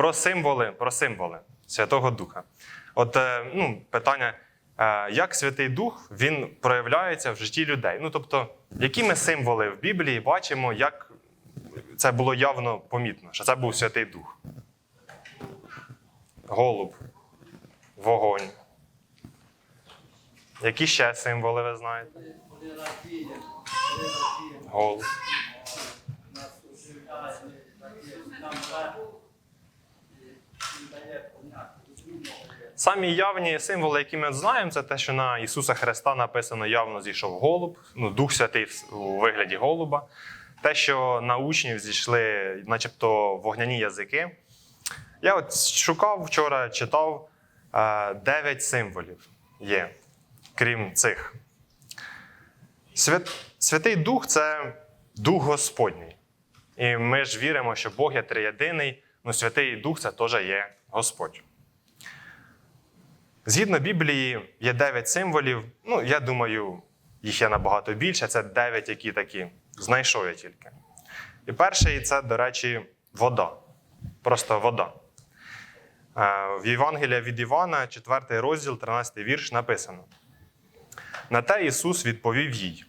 Про символи, про символи Святого Духа. От е, ну, питання, е, як Святий Дух він проявляється в житті людей? Ну, тобто, які ми символи в Біблії бачимо, як це було явно помітно, що це був Святий Дух? Голуб, вогонь. Які ще символи ви знаєте? Голуб. Самі явні символи, які ми знаємо, це те, що на Ісуса Христа написано явно зійшов голуб, ну, Дух Святий у вигляді голуба. Те, що на учнів зійшли, начебто, вогняні язики. Я от шукав вчора, читав е, дев'ять символів є, крім цих. Свят... Святий Дух це Дух Господній. І ми ж віримо, що Бог є триєдиний, ну Святий Дух це теж є Господь. Згідно Біблії, є дев'ять символів. Ну, я думаю, їх є набагато більше. Це дев'ять, які такі. Знайшов я тільки. І перший це, до речі, вода. Просто вода. Е, В Євангелія від Івана, 4 розділ, 13 вірш, написано. На те Ісус відповів їй: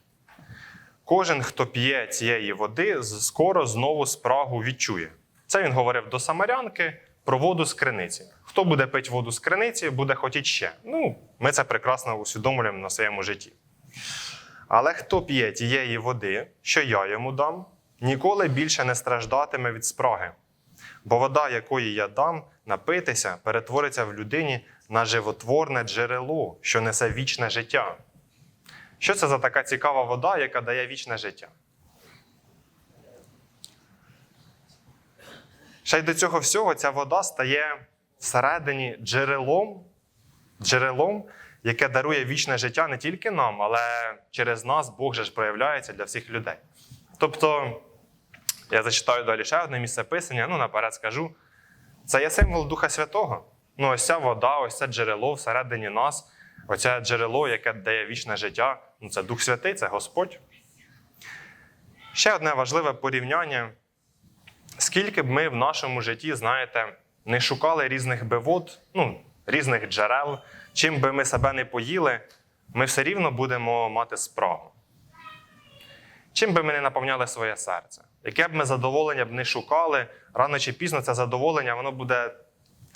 Кожен, хто п'є цієї води, скоро знову спрагу відчує. Це він говорив до самарянки про воду з криниці. Хто буде пити воду з криниці, буде хотіти ще. Ну, ми це прекрасно усвідомлюємо на своєму житті. Але хто п'є тієї води, що я йому дам, ніколи більше не страждатиме від спраги. Бо вода, якої я дам, напитися, перетвориться в людині на животворне джерело, що несе вічне життя. Що це за така цікава вода, яка дає вічне життя? Ще й до цього всього ця вода стає всередині джерелом, джерелом, яке дарує вічне життя не тільки нам, але через нас Бог же ж проявляється для всіх людей. Тобто, я зачитаю далі ще одне місце писання, ну наперед скажу. Це є символ Духа Святого. Ну, ось ця вода, ось це джерело всередині нас, оце джерело, яке дає вічне життя. Ну, це Дух Святий, це Господь. Ще одне важливе порівняння. Скільки б ми в нашому житті, знаєте, не шукали різних бивод, ну, різних джерел, чим би ми себе не поїли, ми все рівно будемо мати спрагу. Чим би ми не наповняли своє серце, яке б ми задоволення б не шукали, рано чи пізно це задоволення, воно буде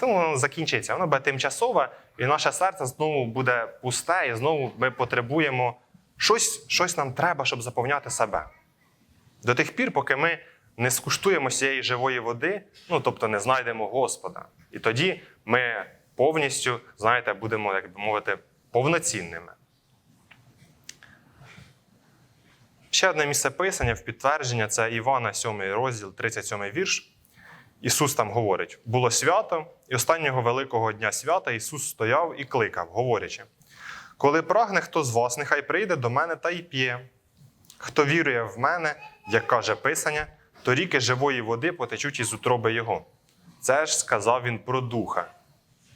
ну, воно закінчиться, воно буде тимчасове, і наше серце знову буде пусте, і знову ми потребуємо щось, щось нам треба, щоб заповняти себе. До тих пір, поки ми не скуштуємо цієї живої води, ну тобто не знайдемо Господа. І тоді ми повністю, знаєте, будемо, як би мовити, повноцінними. Ще одне місце писання в підтвердження це Івана, 7 розділ, 37 вірш. Ісус там говорить: було свято, і останнього великого дня свята Ісус стояв і кликав, говорячи: Коли прагне хто з вас, нехай прийде до мене та й п'є. Хто вірує в мене, як каже Писання, то ріки живої води потечуть із утроби Його. Це ж сказав він про духа,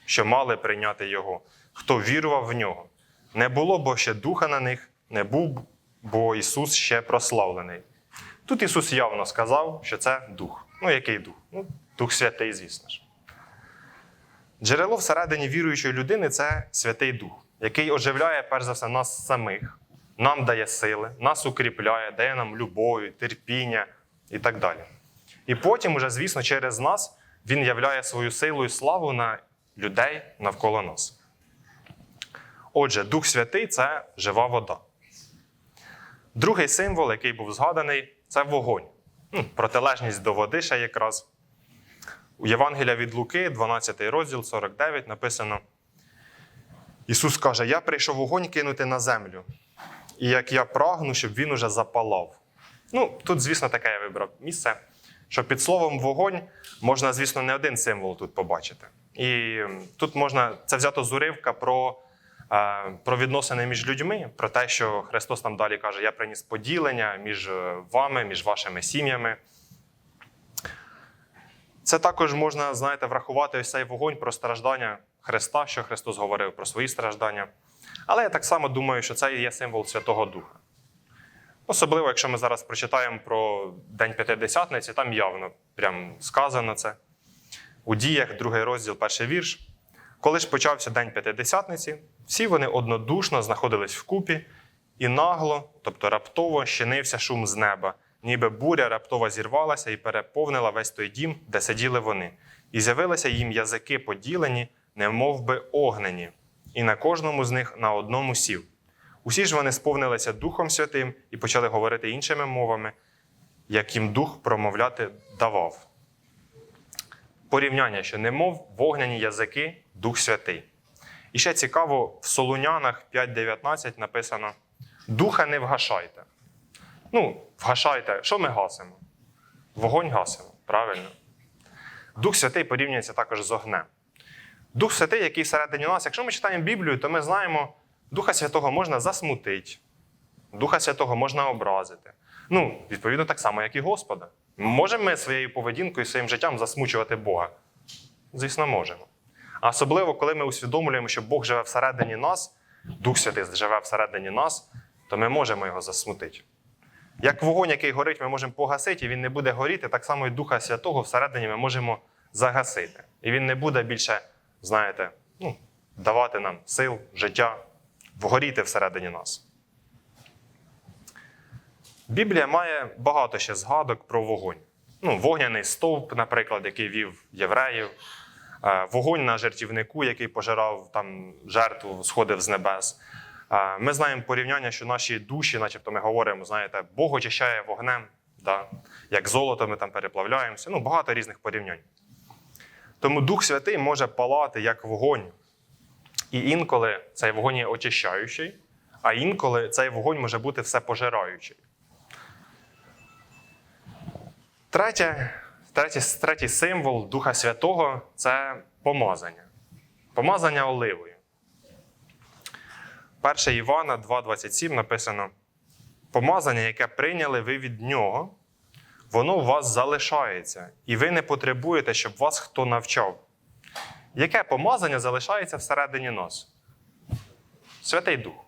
що мали прийняти Його, хто вірував в нього. Не було бо ще духа на них, не був, бо Ісус ще прославлений. Тут Ісус явно сказав, що це дух. Ну, який дух? Ну, Дух Святий, звісно ж. Джерело всередині віруючої людини це Святий Дух, який оживляє, перш за все, нас самих, нам дає сили, нас укріпляє, дає нам любові, терпіння і так далі. І потім, уже, звісно, через нас Він являє свою силу і славу на людей навколо нас. Отже, Дух Святий це жива вода. Другий символ, який був згаданий, це вогонь. Протилежність до води ще якраз. У Євангелія від Луки, 12 розділ, 49, написано: Ісус каже: Я прийшов вогонь кинути на землю, і як я прагну, щоб він уже запалав. Ну, тут, звісно, таке я вибрав місце, що під словом вогонь можна, звісно, не один символ тут побачити. І тут можна це взято з уривка про, про відносини між людьми, про те, що Христос нам далі каже: Я приніс поділення між е, вами, між вашими сім'ями. Це також можна, знаєте, врахувати ось цей вогонь про страждання Христа, що Христос говорив про свої страждання. Але я так само думаю, що це є символ Святого Духа. Особливо, якщо ми зараз прочитаємо про День П'ятидесятниці, там явно прям сказано це. у діях, другий розділ, перший вірш. Коли ж почався день п'ятидесятниці, всі вони однодушно знаходились вкупі, і нагло, тобто раптово, щинився шум з неба, ніби буря раптово зірвалася і переповнила весь той дім, де сиділи вони. І з'явилися їм язики поділені, немов би огнені, і на кожному з них на одному сів. Усі ж вони сповнилися Духом Святим і почали говорити іншими мовами, як їм дух промовляти давав. Порівняння, що немов вогняні язики, Дух Святий. І ще цікаво, в Солунянах 5.19 написано: Духа не вгашайте. Ну, вгашайте, що ми гасимо? Вогонь гасимо, правильно. Дух Святий порівнюється також з огнем. Дух Святий, який всередині нас, якщо ми читаємо Біблію, то ми знаємо, Духа Святого можна засмутити, Духа Святого можна образити. Ну, відповідно, так само, як і Господа. Можемо ми своєю поведінкою, своїм життям засмучувати Бога? Звісно, можемо. А особливо, коли ми усвідомлюємо, що Бог живе всередині нас, Дух Святий живе всередині нас, то ми можемо його засмутити. Як вогонь, який горить, ми можемо погасити, і він не буде горіти, так само і Духа Святого всередині ми можемо загасити. І він не буде більше, знаєте, ну, давати нам сил, життя, вгоріти всередині нас. Біблія має багато ще згадок про вогонь. Ну, вогняний стовп, наприклад, який вів євреїв, е, вогонь на жертівнику, який пожирав там жертву, сходив з небес. Е, Ми знаємо порівняння, що наші душі, начебто ми говоримо, знаєте, Бог очищає вогнем, да? як золото ми там переплавляємося. Ну, багато різних порівнянь. Тому Дух Святий може палати як вогонь. І інколи цей вогонь є очищаючий, а інколи цей вогонь може бути всепожираючий. Третє, третє, третій символ Духа Святого це помазання. Помазання оливою. 1 Івана 2,27 написано: Помазання, яке прийняли ви від нього, воно у вас залишається, і ви не потребуєте, щоб вас хто навчав. Яке помазання залишається всередині нас? Святий Дух.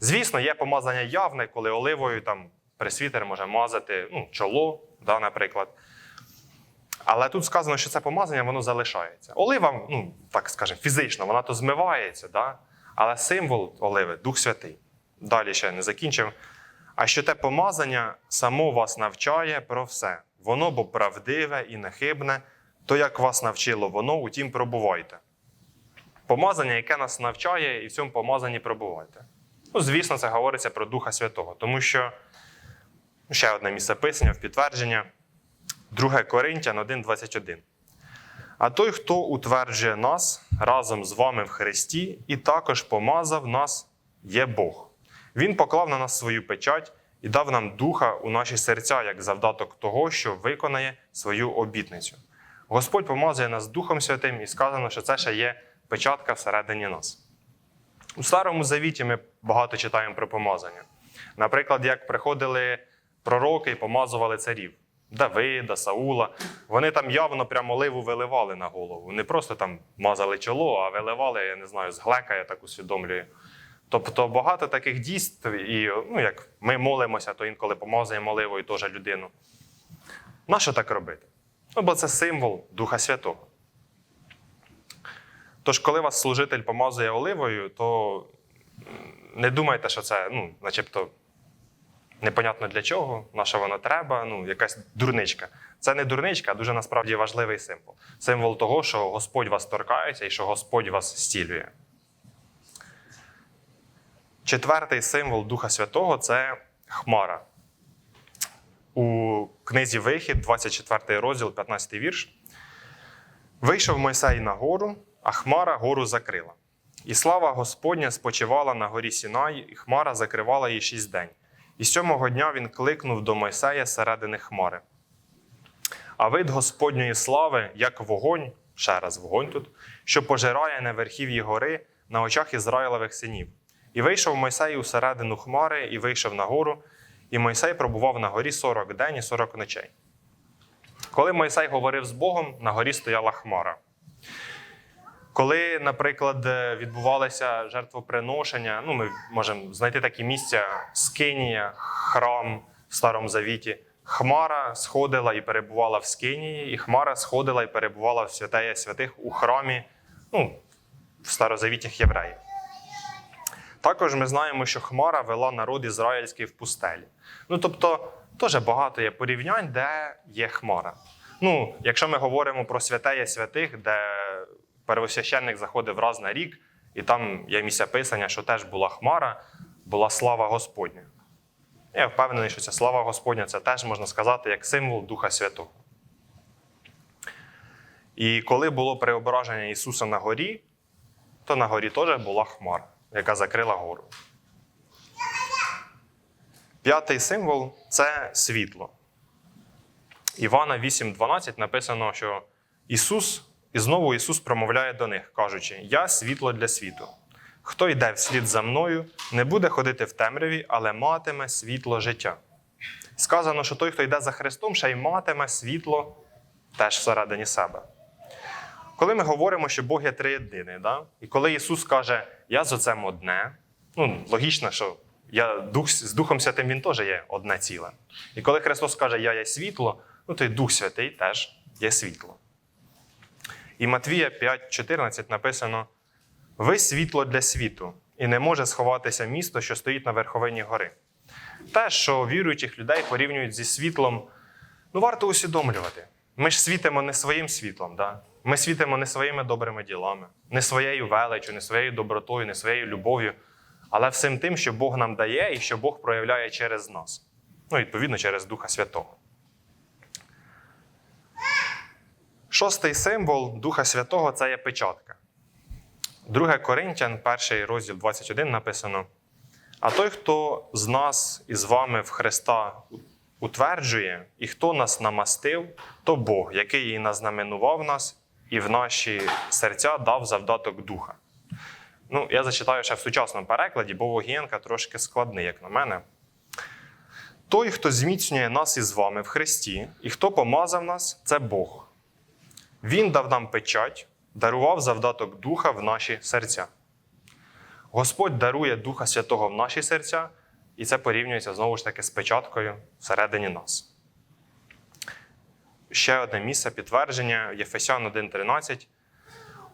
Звісно, є помазання явне, коли оливою там пресвітер може мазати ну, чоло, да, наприклад. Але тут сказано, що це помазання воно залишається. Олива, ну, так скажемо, фізично, вона то змивається, да? але символ оливи Дух Святий. Далі ще не закінчив. А що те помазання само вас навчає про все. Воно бо правдиве і нехибне, то як вас навчило воно, утім пробувайте. Помазання, яке нас навчає, і в цьому помазанні пробувайте. Ну, звісно, це говориться про Духа Святого, тому що ще одне місце писання в підтвердження 2 Коринтян 1,21. А той, хто утверджує нас разом з вами в Христі, і також помазав нас, є Бог. Він поклав на нас свою печать і дав нам духа у наші серця як завдаток того, що виконає свою обітницю. Господь помазує нас Духом Святим, і сказано, що це ще є печатка всередині нас. У Старому Завіті ми багато читаємо про помазання. Наприклад, як приходили пророки і помазували царів Давида, Саула. Вони там явно прямо оливу виливали на голову. Не просто там мазали чоло, а виливали, я не знаю, з глека, я так усвідомлюю. Тобто багато таких дійств, і ну, як ми молимося, то інколи помазуємо оливою теж людину. Нащо так робити? Ну, бо це символ Духа Святого. Тож, коли вас служитель помазує оливою, то не думайте, що це, ну, начебто, непонятно для чого, на що воно треба, ну, якась дурничка. Це не дурничка, а дуже насправді важливий символ. Символ того, що Господь вас торкається і що Господь вас зцілює. Четвертий символ Духа Святого це хмара. У книзі Вихід, 24 розділ, 15 вірш. Вийшов Мойсей на гору, а хмара гору закрила. І слава Господня спочивала на горі Сінай, і хмара закривала її шість день. І сьомого дня він кликнув до Мойсея середини хмари. А вид Господньої слави, як вогонь, ще раз вогонь тут, що пожирає на верхів'ї гори на очах Ізраїлевих синів. І вийшов Мойсей у середину хмари, і вийшов на гору, і Мойсей пробував на горі 40 день і 40 ночей. Коли Мойсей говорив з Богом, на горі стояла хмара. Коли, наприклад, відбувалося жертвоприношення, ну, ми можемо знайти такі місця Скинія, храм в Старому Завіті. Хмара сходила і перебувала в Скинії, і Хмара сходила і перебувала в святеє святих у храмі, ну, в старозавітніх євреїв. Також ми знаємо, що Хмара вела народ ізраїльський в пустелі. Ну, тобто, теж багато є порівнянь, де є Хмара. Ну, якщо ми говоримо про святеє святих, де первосвященник заходив раз на рік, і там є місця писання, що теж була Хмара, була слава Господня. Я впевнений, що ця слава Господня це теж можна сказати як символ Духа Святого. І коли було преображення Ісуса на горі, то на горі теж була хмара, яка закрила гору. П'ятий символ це світло. Івана 8:12 написано, що Ісус, і знову Ісус промовляє до них, кажучи: Я світло для світу. Хто йде вслід за мною, не буде ходити в темряві, але матиме світло життя. Сказано, що той, хто йде за Христом, ще й матиме світло теж всередині себе. Коли ми говоримо, що Бог є триєдиний, да? і коли Ісус каже, я з Отцем одне, ну, логічно, що я дух, з Духом Святим Він теж є одне ціле. І коли Христос каже, Я є світло, ну то й Дух Святий теж є світло. І Матвія 5,14 написано: Ви світло для світу, і не може сховатися місто, що стоїть на верховині гори. Те, що віруючих людей порівнюють зі світлом, ну варто усвідомлювати. Ми ж світимо не своїм світлом, да? ми світимо не своїми добрими ділами, не своєю величю, не своєю добротою, не своєю любов'ю, але всім тим, що Бог нам дає і що Бог проявляє через нас. Ну, відповідно, через Духа Святого. Шостий символ Духа Святого це є печатка. 2 Коринтян, перший розділ 21 написано: А той, хто з нас і з вами в Христа утверджує, і хто нас намастив, то Бог, який і назнаменував нас, і в наші серця дав завдаток духа. Ну, я зачитаю ще в сучасному перекладі, бо Вогієнка трошки складний, як на мене. Той, хто зміцнює нас із вами в Христі, і хто помазав нас, це Бог. Він дав нам печать, дарував завдаток Духа в наші серця. Господь дарує Духа Святого в наші серця, і це порівнюється знову ж таки з печаткою всередині нас. Ще одне місце підтвердження Єфесян 1.13.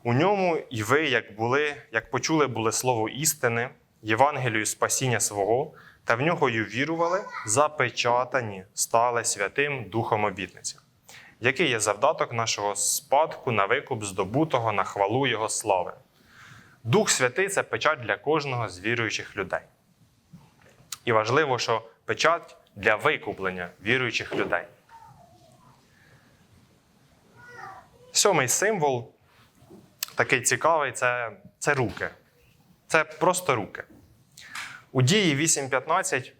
У ньому і ви, як були, як почули були слово істини, Євангелію спасіння свого, та в нього й вірували, запечатані, стали святим Духом обітниці, який є завдаток нашого спадку на викуп здобутого на хвалу Його слави. Дух Святий це печать для кожного з віруючих людей. І важливо, що печать для викуплення віруючих людей. Сьомий символ такий цікавий це, це руки. Це просто руки. У дії 8.15.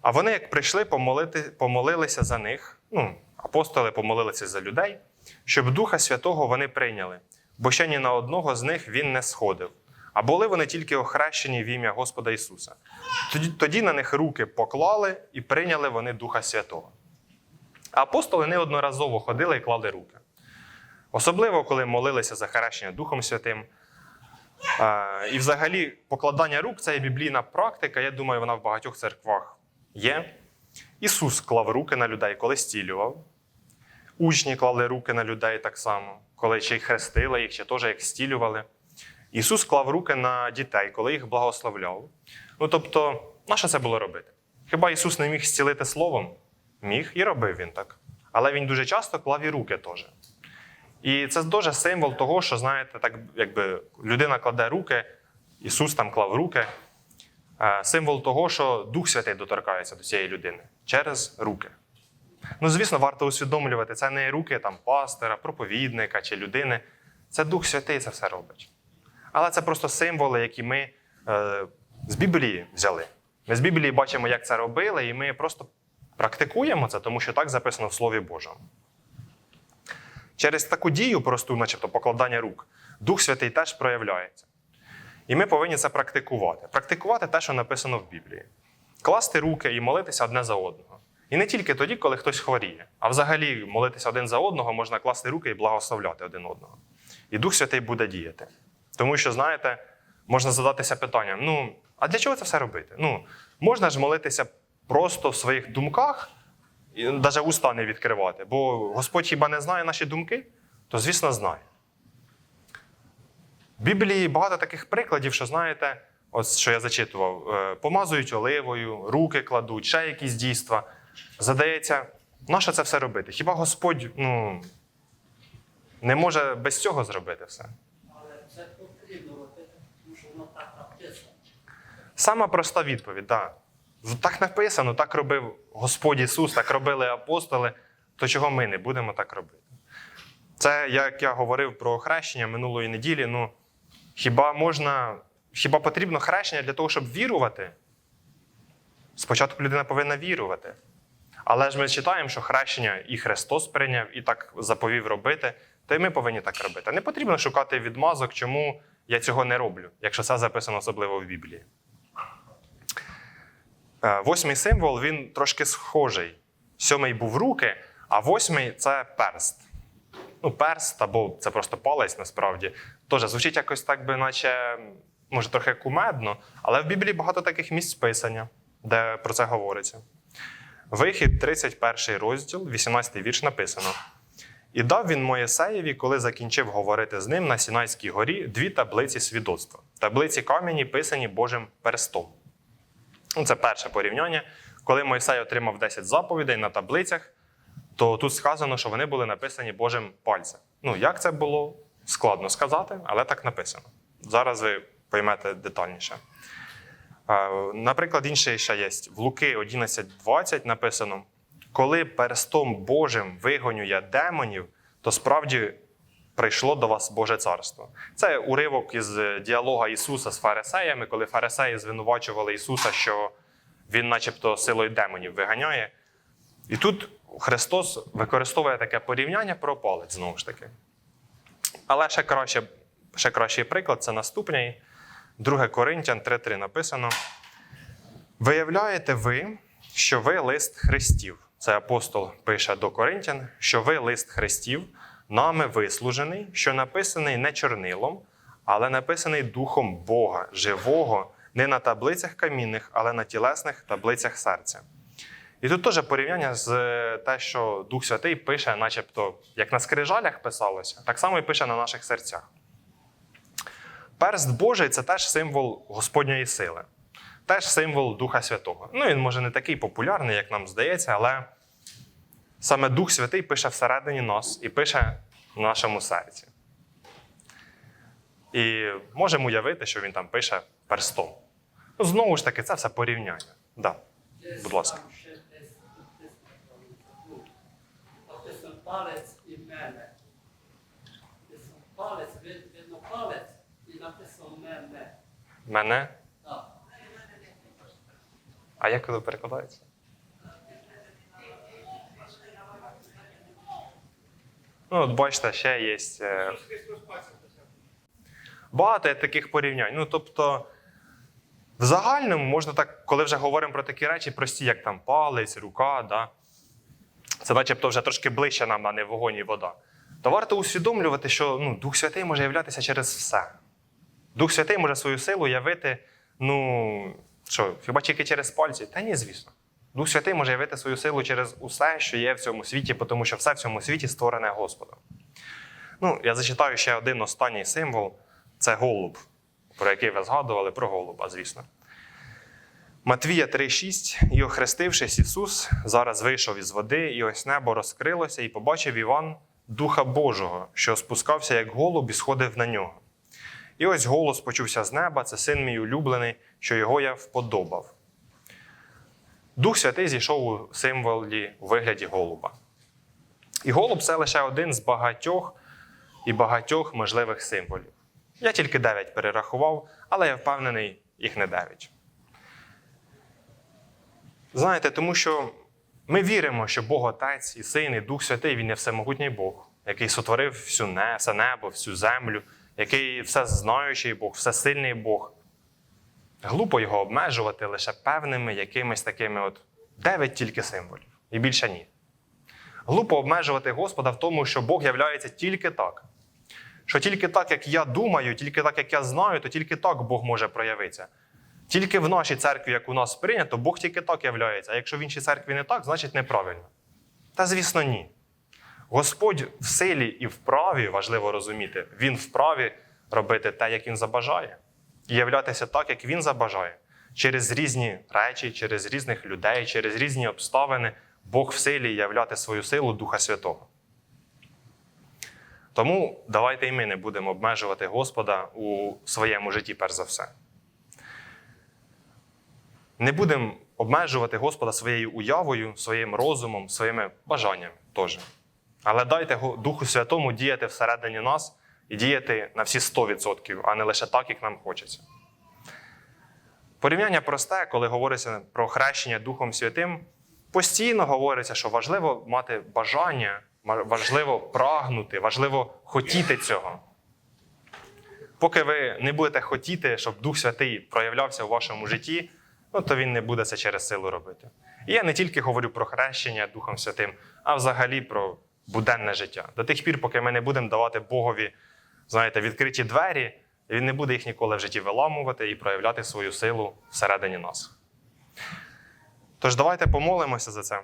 А вони, як прийшли, помолити, помолилися за них. Ну, апостоли помолилися за людей, щоб Духа Святого вони прийняли, бо ще ні на одного з них він не сходив. А були вони тільки охрещені в ім'я Господа Ісуса. Тоді, тоді на них руки поклали і прийняли вони Духа Святого. Апостоли неодноразово ходили і клали руки. Особливо, коли молилися за хрещення Духом Святим. І взагалі покладання рук це є біблійна практика. Я думаю, вона в багатьох церквах є. Ісус клав руки на людей, коли стілював. Учні клали руки на людей так само, коли чи хрестили їх, чи теж їх стілювали. Ісус клав руки на дітей, коли їх благословляв. Ну тобто, на що це було робити? Хіба Ісус не міг зцілити словом? Міг і робив він так. Але Він дуже часто клав і руки теж. І це дуже символ того, що, знаєте, так якби людина кладе руки, Ісус там клав руки. Е, Символ того, що Дух Святий доторкається до цієї людини через руки. Ну, звісно, варто усвідомлювати, це не руки там, пастора, проповідника чи людини. Це Дух Святий це все робить. Але це просто символи, які ми е, з Біблії взяли. Ми з Біблії бачимо, як це робили, і ми просто практикуємо це, тому що так записано в Слові Божому. Через таку дію, просту, начебто покладання рук, Дух Святий теж проявляється. І ми повинні це практикувати. Практикувати те, що написано в Біблії. Класти руки і молитися одне за одного. І не тільки тоді, коли хтось хворіє, а взагалі молитися один за одного можна класти руки і благословляти один одного. І Дух Святий буде діяти. Тому що, знаєте, можна задатися питанням: ну, а для чого це все робити? Ну, можна ж молитися просто в своїх думках, і навіть уста не відкривати. Бо Господь хіба не знає наші думки, то звісно знає. В Біблії багато таких прикладів, що знаєте, от що я зачитував: е, помазують оливою, руки кладуть, ще якісь дійства. Задається, нащо це все робити? Хіба Господь ну, не може без цього зробити все? Але це потрібно робити, тому що воно так написано. Сама проста відповідь, так. Так написано, так робив Господь Ісус, так робили апостоли, то чого ми не будемо так робити? Це, як я говорив про хрещення минулої неділі, ну хіба можна, хіба потрібно хрещення для того, щоб вірувати? Спочатку людина повинна вірувати. Але ж ми читаємо, що хрещення і Христос прийняв, і так заповів робити, то й ми повинні так робити. Не потрібно шукати відмазок, чому я цього не роблю, якщо це записано особливо в Біблії. Е, Восьмий символ він трошки схожий. Сьомий був руки, а восьмий це перст. Ну, перст або це просто палець насправді. Теж звучить якось так, би, наче, може, трохи кумедно, але в Біблії багато таких місць писання, де про це говориться. Вихід, 31 розділ, 18 вірш написано. І дав він Моєсеєві, коли закінчив говорити з ним на Сінайській горі, дві таблиці свідоцтва. Таблиці кам'яні писані Божим перстом. Ну, це перше порівняння. Коли Мойсей отримав 10 заповідей на таблицях, то тут сказано, що вони були написані Божим пальцем. Ну, як це було, складно сказати, але так написано. Зараз ви поймете детальніше. Наприклад, інший ще є. В Луки 11.20 написано: коли перстом Божим вигоню я демонів, то справді прийшло до вас Боже царство. Це уривок із діалога Ісуса з фарисеями, коли фарисеї звинувачували Ісуса, що Він, начебто, силою демонів виганяє. І тут Христос використовує таке порівняння про палець знову ж таки. Але ще, краще, ще кращий приклад це наступний. 2 Коринтян 3.3 написано: Виявляєте ви, що ви лист Христів. Це апостол пише до Коринтян, що ви лист Христів, нами вислужений, що написаний не чорнилом, але написаний Духом Бога, живого, не на таблицях камінних, але на тілесних таблицях серця. І тут теж порівняння з те, що Дух Святий пише, начебто, як на скрижалях писалося, так само і пише на наших серцях. Перст Божий це теж символ Господньої сили, теж символ Духа Святого. Ну, він може не такий популярний, як нам здається, але саме Дух Святий пише всередині нас і пише в нашому серці. І можемо уявити, що він там пише перстом. Ну, знову ж таки, це все порівняння. Да. Будь ласка. написано палець і мене. Написано палець, вид- видно палець і написано мене. Мене. Так. А як воно перекладається? Ну, от бачите, ще є. е, Багато є таких порівнянь. Ну, тобто, в загальному можна так, коли вже говоримо про такі речі, прості, як там палець, рука, да? це начебто вже трошки ближче нам, а не вогонь і вода. То варто усвідомлювати, що ну, Дух Святий може являтися через все. Дух Святий може свою силу явити, ну, що, хіба тільки через пальці? Та ні, звісно. Дух Святий може явити свою силу через усе, що є в цьому світі, тому що все в цьому світі створене Господом. Ну, я зачитаю ще один останній символ це голуб, про який ви згадували, про голуба, звісно. Матвія 3,6. І охрестившись, Ісус зараз вийшов із води, і ось небо розкрилося, і побачив Іван Духа Божого, що спускався як голуб і сходив на нього. І ось голос почувся з неба: це син мій улюблений, що його я вподобав. Дух Святий зійшов у символі у вигляді голуба. І голуб це лише один з багатьох і багатьох можливих символів. Я тільки дев'ять перерахував, але я впевнений, їх не дев'ять. Знаєте, тому що ми віримо, що Бог Отець і Син, і Дух Святий Він є всемогутній Бог, який сотворив всю не, все небо, всю землю, який всезнаючий Бог, всесильний Бог. Глупо його обмежувати лише певними якимись такими от дев'ять тільки символів, і більше ні. Глупо обмежувати Господа в тому, що Бог являється тільки так. Що тільки так, як я думаю, тільки так, як я знаю, то тільки так Бог може проявитися. Тільки в нашій церкві, як у нас прийнято, Бог тільки так являється. А якщо в іншій церкві не так, значить неправильно. Та звісно, ні. Господь в силі і вправі, важливо розуміти, Він вправі робити те, як Він забажає, являтися так, як Він забажає. Через різні речі, через різних людей, через різні обставини Бог в силі являти свою силу Духа Святого. Тому давайте і ми не будемо обмежувати Господа у своєму житті, перш за все. Не будемо обмежувати Господа своєю уявою, своїм розумом, своїми бажаннями теж. Але дайте Духу Святому діяти всередині нас і діяти на всі 100%, а не лише так, як нам хочеться. Порівняння просте, коли говориться про хрещення Духом Святим, постійно говориться, що важливо мати бажання, важливо прагнути, важливо хотіти цього. Поки ви не будете хотіти, щоб Дух Святий проявлявся у вашому житті, ну, то він не буде це через силу робити. І я не тільки говорю про хрещення Духом Святим, а взагалі про буденне життя. До тих пір, поки ми не будемо давати Богові, знаєте, відкриті двері, він не буде їх ніколи в житті виламувати і проявляти свою силу всередині нас. Тож давайте помолимося за це.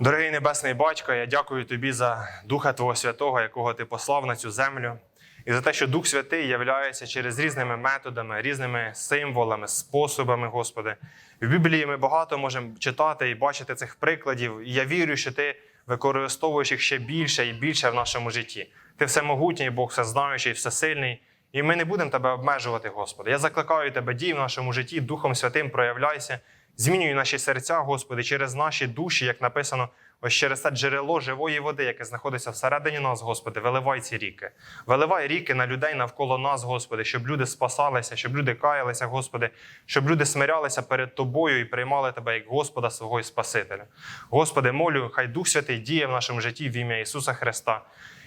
Дорогий Небесний Батько, я дякую тобі за Духа Твого Святого, якого ти послав на цю землю, і за те, що Дух Святий являється через різними методами, різними символами, способами, Господи. В Біблії ми багато можемо читати і бачити цих прикладів. І я вірю, що ти використовуєш їх ще більше і більше в нашому житті. Ти всемогутній, Бог всезнаючий, всесильний. І ми не будемо тебе обмежувати, Господи. Я закликаю тебе, дій в нашому житті, Духом Святим проявляйся, змінюй наші серця, Господи, через наші душі, як написано, ось через це джерело живої води, яке знаходиться всередині нас, Господи, виливай ці ріки. Виливай ріки на людей навколо нас, Господи, щоб люди спасалися, щоб люди каялися, Господи, щоб люди смирялися перед Тобою і приймали Тебе як Господа свого і Спасителя. Господи, молю, хай Дух Святий діє в нашому житті в ім'я Ісуса Христа.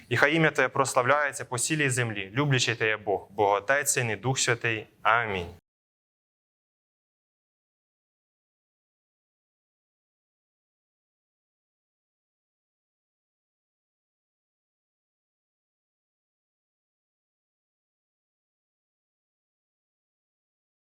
І хай ім'я Твоє прославляється по цілій землі, люблячий Ти є Бог, Бог Отець Син і Дух Святий. Амінь.